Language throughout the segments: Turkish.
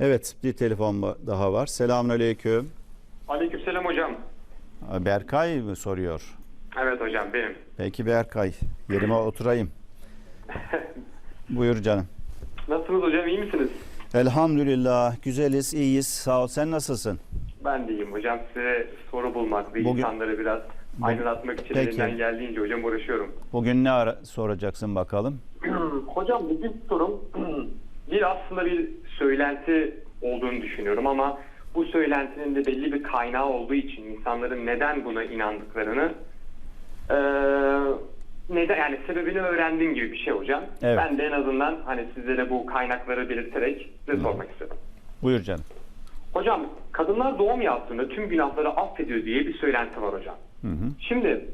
Evet bir telefon daha var. Selamünaleyküm. Aleykümselam hocam. Berkay mı soruyor? Evet hocam benim. Peki Berkay yerime oturayım. Buyur canım. Nasılsınız hocam iyi misiniz? Elhamdülillah güzeliz iyiyiz sağ ol sen nasılsın? Ben de iyiyim hocam. Size soru bulmak ve Bugün- insanları biraz aydınlatmak için Peki. elimden geldiğince hocam uğraşıyorum. Bugün ne ara soracaksın bakalım? hocam bugün sorum bir aslında bir söylenti olduğunu düşünüyorum ama bu söylentinin de belli bir kaynağı olduğu için insanların neden buna inandıklarını eee, neden yani sebebini öğrendiğim gibi bir şey hocam. Evet. Ben de en azından hani sizlere bu kaynakları belirterek size sormak istedim. Buyur canım. Hocam kadınlar doğum yaptığında tüm günahları affediyor diye bir söylenti var hocam. Hı hı. Şimdi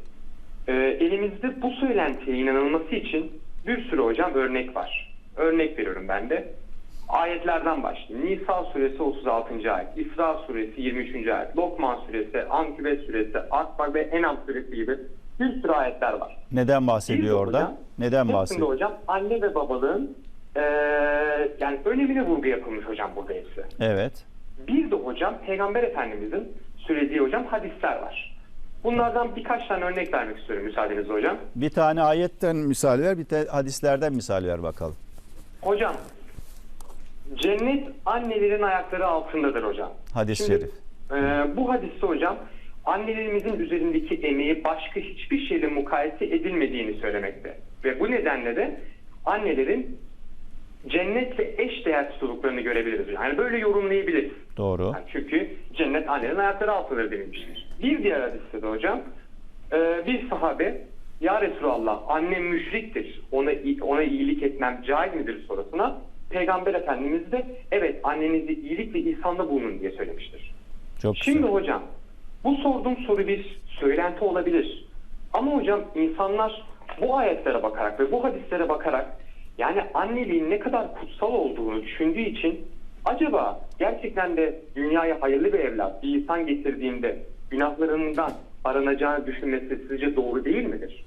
e, elimizde bu söylentiye inanılması için bir sürü hocam örnek var. Örnek veriyorum ben de. Ayetlerden başlayayım. Nisa suresi 36. ayet, İsra suresi 23. ayet, Lokman suresi, Ankübet suresi, Akbak ve Enam suresi gibi bir sürü ayetler var. Neden bahsediyor orada? hocam, Neden bahsediyor? hocam anne ve babalığın e, yani önemine vurgu yapılmış hocam burada hepsi. Evet. Bir de hocam Peygamber Efendimizin söylediği hocam hadisler var. Bunlardan birkaç tane örnek vermek istiyorum müsaadenizle hocam. Bir tane ayetten misal ver bir de hadislerden misal ver bakalım. Hocam cennet annelerin ayakları altındadır hocam. Hadis-i şerif. e, bu hadiste hocam annelerimizin üzerindeki emeği başka hiçbir şeyle mukayese edilmediğini söylemekte. Ve bu nedenle de annelerin cennetle eş değer tutulduklarını görebiliriz. Yani böyle yorumlayabiliriz. Doğru. Yani çünkü cennet annelerin ayakları altındadır denilmiştir. Bir diğer hadiste de hocam e, bir sahabe ya Resulallah annem müşriktir ona ona iyilik etmem caiz midir sorusuna Peygamber Efendimiz de evet annenizi iyilik ve ihsanda bulunun diye söylemiştir. Çok Şimdi güzel. hocam bu sorduğum soru bir söylenti olabilir. Ama hocam insanlar bu ayetlere bakarak ve bu hadislere bakarak yani anneliğin ne kadar kutsal olduğunu düşündüğü için acaba gerçekten de dünyaya hayırlı bir evlat bir insan getirdiğinde günahlarından aranacağını düşünmesi sizce doğru değil midir?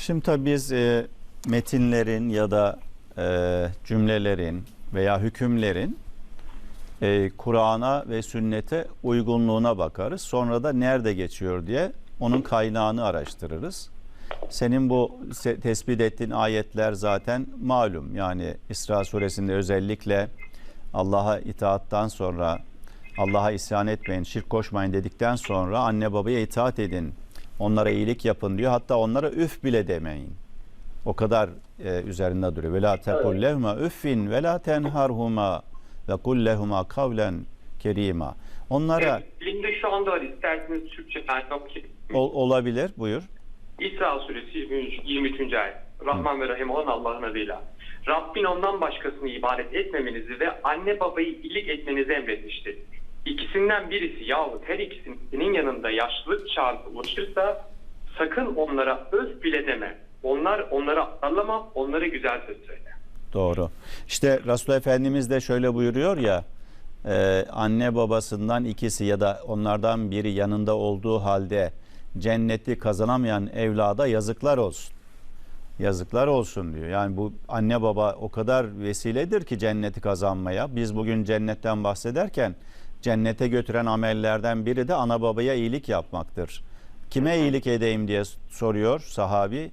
Şimdi tabii biz e, metinlerin ya da e, cümlelerin veya hükümlerin e, Kur'an'a ve sünnete uygunluğuna bakarız. Sonra da nerede geçiyor diye onun kaynağını araştırırız. Senin bu tespit ettiğin ayetler zaten malum. Yani İsra suresinde özellikle Allah'a itaattan sonra Allah'a isyan etmeyin, şirk koşmayın dedikten sonra anne babaya itaat edin. Onlara iyilik yapın diyor. Hatta onlara üf bile demeyin. O kadar e, üzerinde duruyor. Ve la tekul lehuma üffin ve la tenharhuma ve kul lehuma kavlen kerima. Onlara Elimde şu anda var isterseniz Türkçe ol- olabilir. Buyur. İsra suresi 23. 23. ayet. Rahman ve Rahim olan Allah'ın adıyla. Rabbin ondan başkasını ibadet etmemenizi ve anne babayı iyilik etmenizi emretmiştir. İkisinden birisi yahut her ikisinin yanında yaşlılık çağına ulaşırsa sakın onlara öf bile deme. Onlar onlara ağırlama, onlara güzel söz söyle. Doğru. İşte Resulullah Efendimiz de şöyle buyuruyor ya e, anne babasından ikisi ya da onlardan biri yanında olduğu halde cenneti kazanamayan evlada yazıklar olsun. Yazıklar olsun diyor. Yani bu anne baba o kadar vesiledir ki cenneti kazanmaya. Biz bugün cennetten bahsederken cennete götüren amellerden biri de ana babaya iyilik yapmaktır. Kime iyilik edeyim diye soruyor sahabi.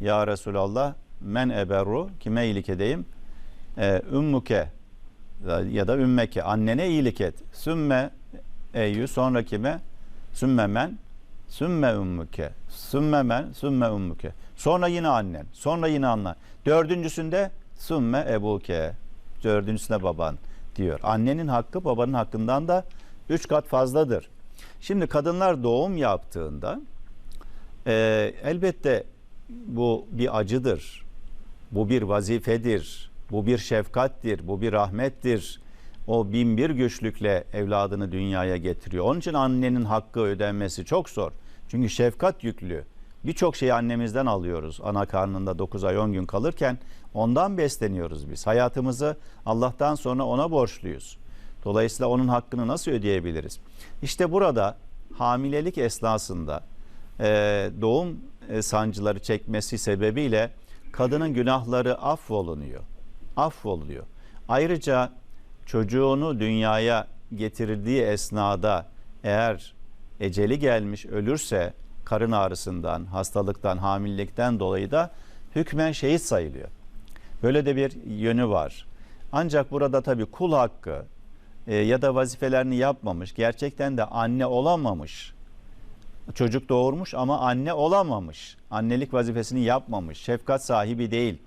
Ya Resulallah men eberru kime iyilik edeyim? Ee, ümmüke ya da ümmeke annene iyilik et. Sümme eyyü sonra kime? Sümme men sümme ümmüke sümme men sümme ümmüke. Sonra yine annen. Sonra yine annen. Dördüncüsünde sümme ebuke. Dördüncüsüne baban diyor. Annenin hakkı babanın hakkından da üç kat fazladır. Şimdi kadınlar doğum yaptığında e, elbette bu bir acıdır. Bu bir vazifedir. Bu bir şefkattir. Bu bir rahmettir. O bin bir güçlükle evladını dünyaya getiriyor. Onun için annenin hakkı ödenmesi çok zor. Çünkü şefkat yüklü. Birçok şeyi annemizden alıyoruz. Ana karnında 9 ay 10 gün kalırken ondan besleniyoruz biz. Hayatımızı Allah'tan sonra ona borçluyuz. Dolayısıyla onun hakkını nasıl ödeyebiliriz? İşte burada hamilelik esnasında e, doğum e, sancıları çekmesi sebebiyle kadının günahları affolunuyor. Affoluyor. Ayrıca çocuğunu dünyaya getirdiği esnada eğer eceli gelmiş ölürse karın ağrısından, hastalıktan, hamilelikten dolayı da hükmen şehit sayılıyor. Böyle de bir yönü var. Ancak burada tabii kul hakkı e, ya da vazifelerini yapmamış, gerçekten de anne olamamış. Çocuk doğurmuş ama anne olamamış. Annelik vazifesini yapmamış. Şefkat sahibi değil.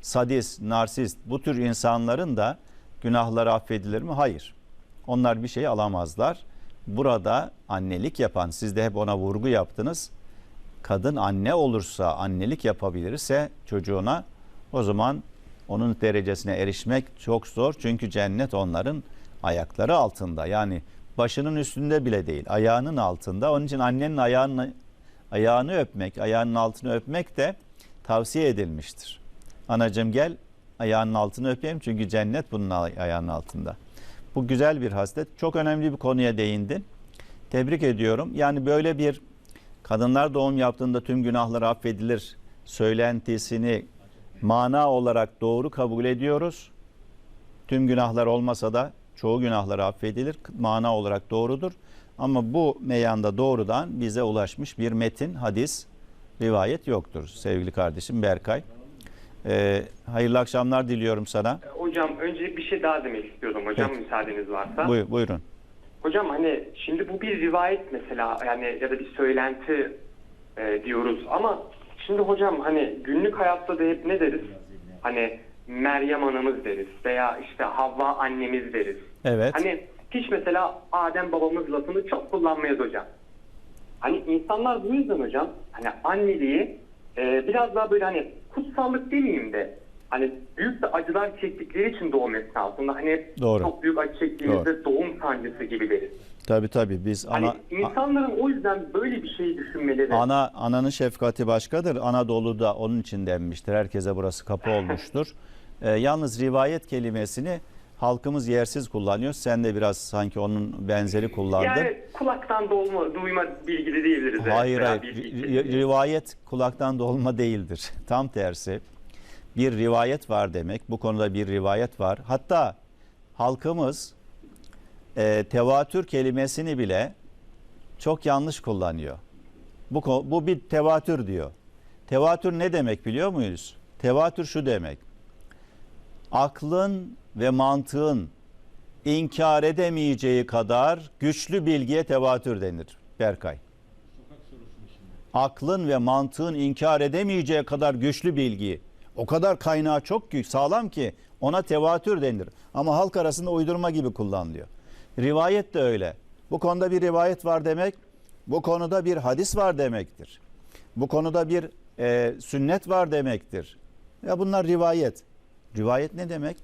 Sadist, narsist bu tür insanların da günahları affedilir mi? Hayır. Onlar bir şey alamazlar. Burada annelik yapan, siz de hep ona vurgu yaptınız. Kadın anne olursa, annelik yapabilirse çocuğuna o zaman onun derecesine erişmek çok zor. Çünkü cennet onların ayakları altında. Yani başının üstünde bile değil, ayağının altında. Onun için annenin ayağını, ayağını öpmek, ayağının altını öpmek de tavsiye edilmiştir. Anacığım gel ayağının altını öpeyim çünkü cennet bunun ay- ayağının altında. Bu güzel bir haslet. Çok önemli bir konuya değindin. Tebrik ediyorum. Yani böyle bir kadınlar doğum yaptığında tüm günahlar affedilir söylentisini mana olarak doğru kabul ediyoruz. Tüm günahlar olmasa da çoğu günahlar affedilir. Mana olarak doğrudur. Ama bu meyanda doğrudan bize ulaşmış bir metin, hadis, rivayet yoktur sevgili kardeşim Berkay. Ee, hayırlı akşamlar diliyorum sana. Hocam önce bir şey daha demek istiyordum hocam Peki. müsaadeniz varsa. Buy- buyurun. Hocam hani şimdi bu bir rivayet mesela yani ya da bir söylenti e, diyoruz ama şimdi hocam hani günlük hayatta da hep ne deriz? Hani Meryem anamız deriz veya işte Havva annemiz deriz. Evet. Hani hiç mesela Adem babamız lafını çok kullanmayız hocam. Hani insanlar bu yüzden hocam hani anneliği e, biraz daha böyle hani kutsallık demeyeyim de hani büyük de acılar çektikleri için doğum esnasında hani Doğru. çok büyük acı çektiğimizde doğum sancısı gibi deriz. Tabii tabii biz Hani ana insanların o yüzden böyle bir şey düşünmeleri. ana ananın şefkati başkadır. Anadolu'da onun için denmiştir. Herkese burası kapı olmuştur. Ee, yalnız rivayet kelimesini halkımız yersiz kullanıyor. Sen de biraz sanki onun benzeri kullandın. yani kulaktan dolma, duyma bilgili diyebiliriz. Hayır hayır. Ri-. Rivayet kulaktan dolma değildir. Tam tersi. Bir rivayet var demek. Bu konuda bir rivayet var. Hatta halkımız e, tevatür kelimesini bile çok yanlış kullanıyor. Bu, bu bir tevatür diyor. Tevatür ne demek biliyor muyuz? Tevatür şu demek. Aklın ve mantığın inkar edemeyeceği kadar güçlü bilgiye tevatür denir. Berkay aklın ve mantığın inkar edemeyeceği kadar güçlü bilgi, o kadar kaynağı çok büyük, sağlam ki ona tevatür denir. Ama halk arasında uydurma gibi kullanılıyor. Rivayet de öyle. Bu konuda bir rivayet var demek, bu konuda bir hadis var demektir. Bu konuda bir e, sünnet var demektir. Ya bunlar rivayet. Rivayet ne demek?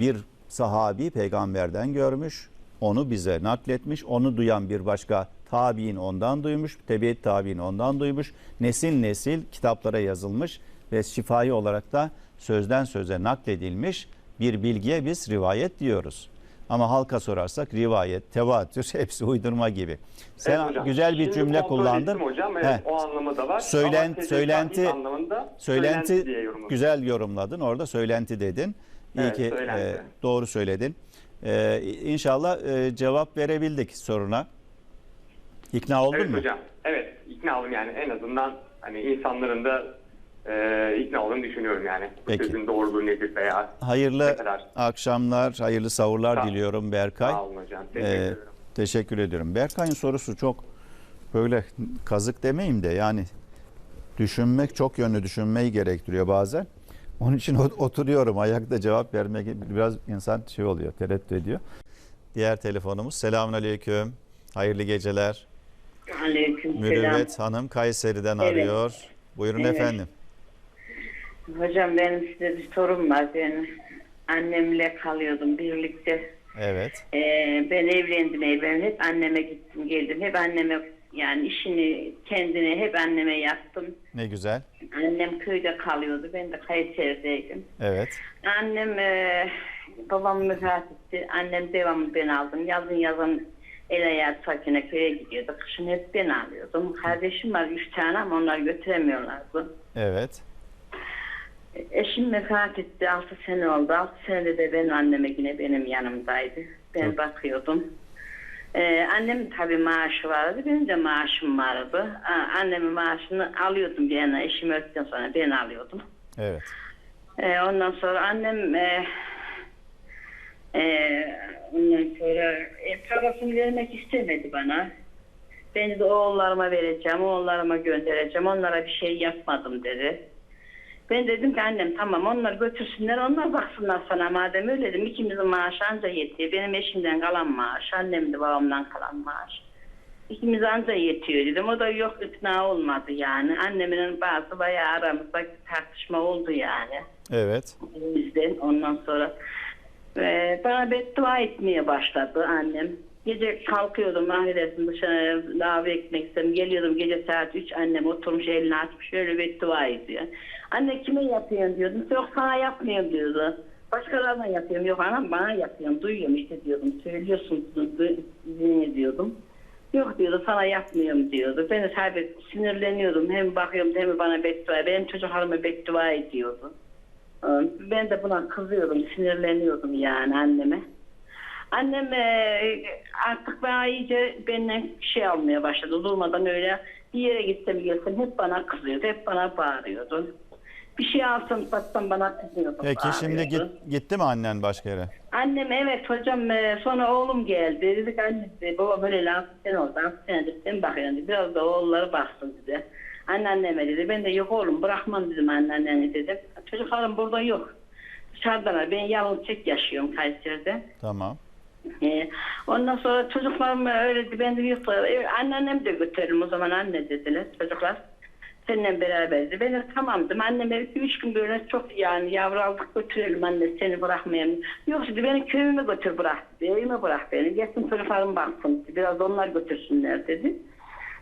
bir sahabi peygamberden görmüş, onu bize nakletmiş, onu duyan bir başka tabi'in ondan duymuş, tebiet tabi'in ondan duymuş, nesil nesil kitaplara yazılmış ve şifai olarak da sözden söze nakledilmiş bir bilgiye biz rivayet diyoruz. Ama halka sorarsak rivayet, tevatür hepsi uydurma gibi. Sen Evet hocam. güzel bir Şimdi cümle kullandın. Hocam, evet, Heh. o anlamı da var. Söylen- söylenti- anlamında Söylenti diye yorumladım. güzel yorumladın. Orada söylenti dedin. İyi Evet, ki söylenti. e, doğru söyledin. E, inşallah e, cevap verebildik soruna. İkna oldun Evet mu? hocam. Evet ikna oldum yani en azından hani insanların da e, ikna olduğunu düşünüyorum yani. Peki. sözün doğruluğu nedir veya Hayırlı Ne kadar? akşamlar, hayırlı savurlar Sağ- diliyorum Berkay. sağ olun hocam. Teşekkür Ee, ederim. teşekkür ediyorum. Berkay'ın sorusu çok böyle kazık demeyeyim de yani düşünmek çok yönlü düşünmeyi gerektiriyor bazen. Onun için ot- oturuyorum ayakta cevap vermek biraz insan şey oluyor tereddüt ediyor. Diğer telefonumuz selamun aleyküm. Hayırlı geceler. Aleyküm selam. Mürüvvet Hanım Kayseri'den Evet. arıyor. Buyurun Evet. efendim. Hocam benim size bir sorum var. Ben annemle kalıyordum birlikte. Evet. Ee, ben evlendim evlendim. Hep anneme gittim geldim. Hep anneme yani işini kendine hep anneme yaptım. Ne güzel. Annem köyde kalıyordu. Ben de Kayseri'deydim. Evet. Annem e, babam vefat etti. Annem devamlı ben aldım. Yazın yazın el ayağı sakine köye gidiyordu. Kışın hep ben alıyordum. Kardeşim var üç tane ama onlar götüremiyorlardı. Evet. Eşim vefat etti. 6 sene oldu. 6 senede de benim anneme yine benim yanımdaydı. Ben Çok- bakıyordum. Ee, annemin tabii maaşı vardı. Benim de maaşım vardı. Aa, annemin maaşını alıyordum yana. Eşim öldükten sonra ben alıyordum. Evet. Ee, ondan sonra annem e, e, ondan sonra e, parasını vermek istemedi bana. Ben de oğullarıma vereceğim, oğullarıma göndereceğim. Onlara bir şey yapmadım dedi. Ben dedim ki annem tamam onlar götürsünler onlar baksınlar sana madem öyle dedim. İkimizin maaşı anca yetiyor. Benim eşimden kalan maaş, annem de babamdan kalan maaş. İkimiz anca yetiyor dedim. O da yok ikna olmadı yani. Annemin bazı bayağı aramızda tartışma oldu yani Evet. bizden ondan sonra e, bana beddua etmeye başladı annem. Gece kalkıyordum affedersin dışarı lavaboya gitmek istedim. Geliyordum gece saat 3 annem oturmuş elini açmış şöyle beddua ediyor. Anne kime yapıyorsun diyordum. Yok sana yapmıyorum diyordu. Başkalarına yapıyorum. Yok anam bana yapıyorum. Duyuyorum işte diyordum. Söylüyorsun dinle diyordum. Yok diyordu sana yapmıyorum diyordu. Ben de tabii sinirleniyordum. Hem bakıyorum hem bana beddua. Benim çocuklarıma beddua ediyordu. Ben de buna kızıyordum, sinirleniyordum yani anneme. Annem e, artık bana iyice benden şey almaya başladı. Durmadan öyle bir yere gitsem gelsem hep bana kızıyordu, hep bana bağırıyordu. Bir şey alsam satsam bana kızıyordu. Peki şimdi git, bağırıyordu. gitti mi annen başka yere? Annem evet hocam e, sonra oğlum geldi. Dedik annesi baba böyle lan sen oradan senedir sen bakıyorsun dedi. Biraz da oğulları baksın dedi. Anneanneme dedi. Ben de yok oğlum bırakmam dedim anneanneni dedim. Çocuklarım burada yok. Dışarıdalar. Ben yalnız tek yaşıyorum Kayseri'de. Tamam. Ee, ondan sonra çocuklarım öyle. Ben de yok. E, anneannem de götürelim o zaman anne dediler çocuklar. Seninle beraberdi. Ben de tamam dedim. Üç gün böyle çok yani yavru aldık götürelim anne seni bırakmayalım. Yok dedi beni köyüme götür bırak. Evime bırak beni. Gelsin çocuklarım baksın. Biraz onlar götürsünler dedi.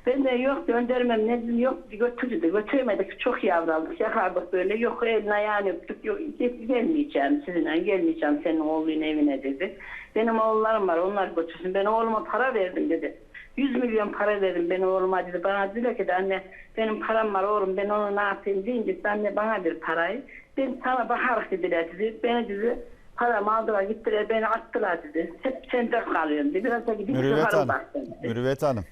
Ben de yok göndermem ne dedim yok götür dedi. Götüremedik çok yavru aldık yakardık böyle yok elini ayağını öptük yok gelmeyeceğim sizinle gelmeyeceğim senin oğlunun evine dedi. Benim oğullarım var onlar götürsün ben oğluma para verdim dedi. 100 milyon para verdim ben oğluma dedi. Bana dediler ki de anne benim param var oğlum ben onu ne yapayım deyince anne bana bir parayı. Ben sana bakarız dediler dedi. Beni dedi paramı aldılar gittiler beni attılar dedi. Hep sende kalıyorum dedi. Biraz da gidip Mürüvvet Hanım. dedi. Mürüvvet Hanım.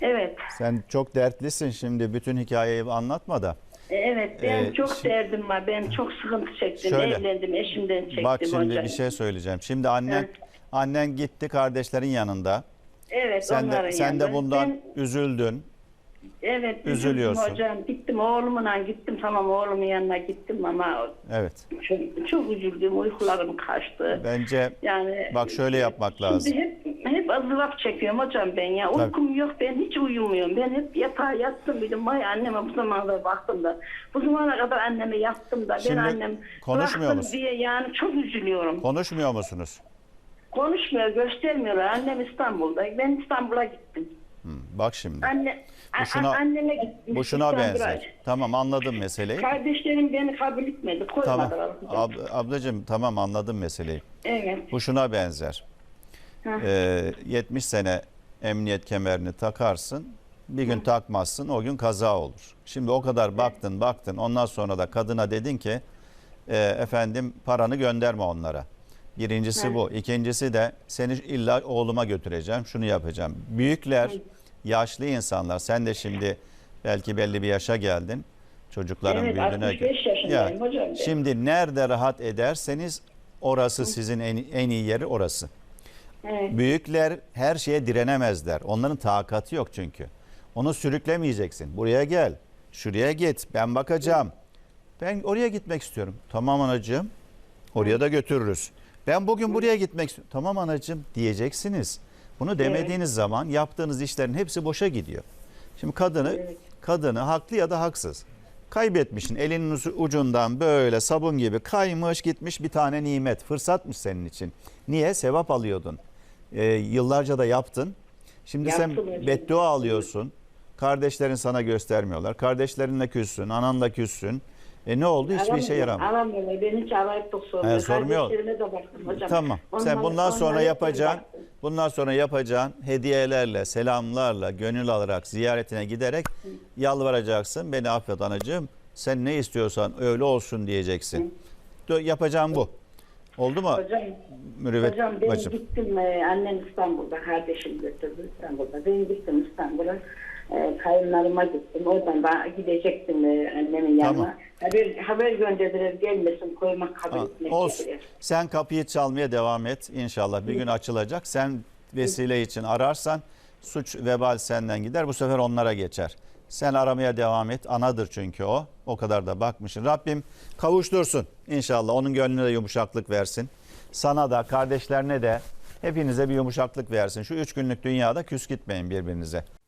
Evet. Sen çok dertlisin şimdi bütün hikayeyi anlatma da. E, Evet ben Ee, çok şi- derdim var. Ben çok sıkıntı çektim. Şöyle. Evlendim eşimden çektim Bak şimdi hocam. bir şey söyleyeceğim. Şimdi annen Evet. annen gitti kardeşlerin yanında. Evet Sen onların de sen de yanında. bundan Ben, üzüldün. Evet üzüldüm üzülüyorsun. hocam. Gittim oğlumla gittim tamam oğlumun yanına gittim ama Evet. çok, çok üzüldüm. Uykularım kaçtı. Bence Yani bak şöyle yapmak lazım. Şimdi hep, hep ızdırap çekiyorum hocam ben ya. Tabii. Uykum yok ben hiç uyumuyorum. Ben hep yatağa yattım dedim. Vay anneme bu zamana baktım da. Bu zamana kadar anneme yattım da. Şimdi ben annem konuşmuyor bıraktım musun? diye yani çok üzülüyorum. Konuşmuyor musunuz? Konuşmuyor, göstermiyorlar. Annem İstanbul'da. Ben İstanbul'a gittim. Hı, Bak şimdi. Anne, Bu a- şuna- a- anneme gittim. Bu şuna İstanbul'a. benzer. Tamam anladım meseleyi. Kardeşlerim beni kabul etmedi. Tamam. Koymadılar. Ab- ablacığım tamam anladım meseleyi. Evet. Bu şuna benzer. Ee, 70 sene emniyet kemerini takarsın. Bir gün takmazsın o gün kaza olur. Şimdi o kadar baktın baktın ondan sonra da kadına dedin ki "E, efendim paranı gönderme onlara. Birincisi Hı. bu. İkincisi de seni illa oğluma götüreceğim şunu yapacağım. Büyükler yaşlı insanlar sen de şimdi belki belli bir yaşa geldin. Çocukların Evet, büyüdüğüne 65 yaşındayım hocam ben. Şimdi nerede rahat ederseniz orası sizin en, en iyi yeri orası. Evet. Büyükler her şeye direnemezler. Onların takatı yok çünkü. Onu sürüklemeyeceksin. Buraya gel. Şuraya git. Ben bakacağım. Ben oraya gitmek istiyorum. Tamam anacığım. Oraya da götürürüz. Ben bugün buraya gitmek istiyorum. Tamam anacığım diyeceksiniz. Bunu demediğiniz zaman yaptığınız işlerin hepsi boşa gidiyor. Şimdi kadını Evet. kadını haklı ya da haksız. Kaybetmişsin elinin ucu- ucundan böyle sabun gibi kaymış gitmiş bir tane nimet. Fırsatmış senin için. Niye? Sevap alıyordun. Ee, yıllarca da yaptın. Şimdi sen Yaptım hocam. beddua alıyorsun. Kardeşlerin sana göstermiyorlar. Kardeşlerinle küssün, ananla küssün. E ne oldu? Hiçbir işe yaramıyor. Aramıyorlar. Ben hiç arayıp da sormuyor. He, sormuyor. Kardeşlerime de baktım hocam. Tamam. Sen Onlara- bundan sonra yapacağın. Bundan sonra yapacağın hediyelerle, selamlarla, gönül alarak, ziyaretine giderek yalvaracaksın. Beni affet anacığım. Sen ne istiyorsan öyle olsun diyeceksin. Yapacağım bu. Oldu mu? Hocam, Mürüvvet hocam ben bacım. gittim e, annem İstanbul'da, kardeşim götürdü İstanbul'da. Ben gittim İstanbul'a. E, kayınlarıma gittim. Oradan ben gidecektim e, annemin yanına. Tamam. Haber, haber gönderdiler gelmesin koymak kabul Ha, etmek olsun. Sen kapıyı çalmaya devam et. İnşallah bir gün açılacak. Sen vesile için ararsan suç vebal senden gider. Bu sefer onlara geçer. Sen aramaya devam et. Anadır çünkü o. O kadar da bakmışsın. Rabbim kavuştursun inşallah. Onun gönlüne de yumuşaklık versin. Sana da kardeşlerine de hepinize bir yumuşaklık versin. Şu üç günlük dünyada küs gitmeyin birbirinize.